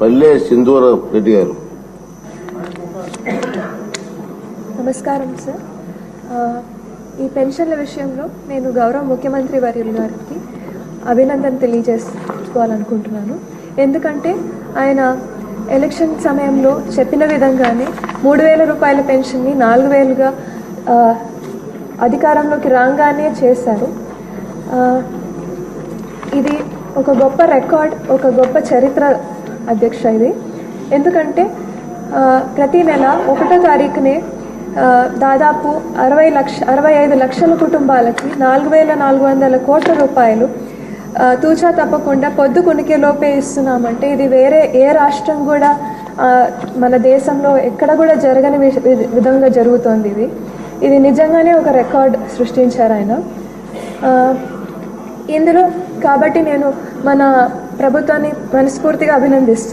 పల్లె సింధూర రెడ్డి గారు. నమస్కారం సార్. ఈ పెన్షన్ల విషయంలో నేను గౌరవ ముఖ్యమంత్రి వర్యులు గారికి అభినందన తెలియజేసుకోవాలనుకుంటున్నాను. ఎందుకంటే ఆయన ఎలక్షన్ సమయంలో చెప్పిన విధంగానే మూడు వేల రూపాయల పెన్షన్ని నాలుగు వేలుగా అధికారంలోకి రాగానే చేశారు. ఇది ఒక గొప్ప రికార్డ్ ఒక గొప్ప చరిత్ర అధ్యక్ష ఇది ఎందుకంటే ప్రతి నెల ఒకటో తారీఖునే దాదాపు అరవై లక్ష అరవై ఐదు లక్షల కుటుంబాలకి నాలుగు వేల నాలుగు వందల కోట్ల రూపాయలు తూచా తప్పకుండా పొద్దు కునికే లోపే ఇస్తున్నామంటే ఇది వేరే ఏ రాష్ట్రం కూడా మన దేశంలో ఎక్కడ కూడా జరగని వి- విధంగా జరుగుతోంది ఇది. ఇది నిజంగానే ఒక రికార్డ్ సృష్టించారు ఆయన. ఇందులో కాబట్టి నేను మన ప్రభుత్వాన్ని మనస్ఫూర్తిగా అభినందిస్తున్నాను.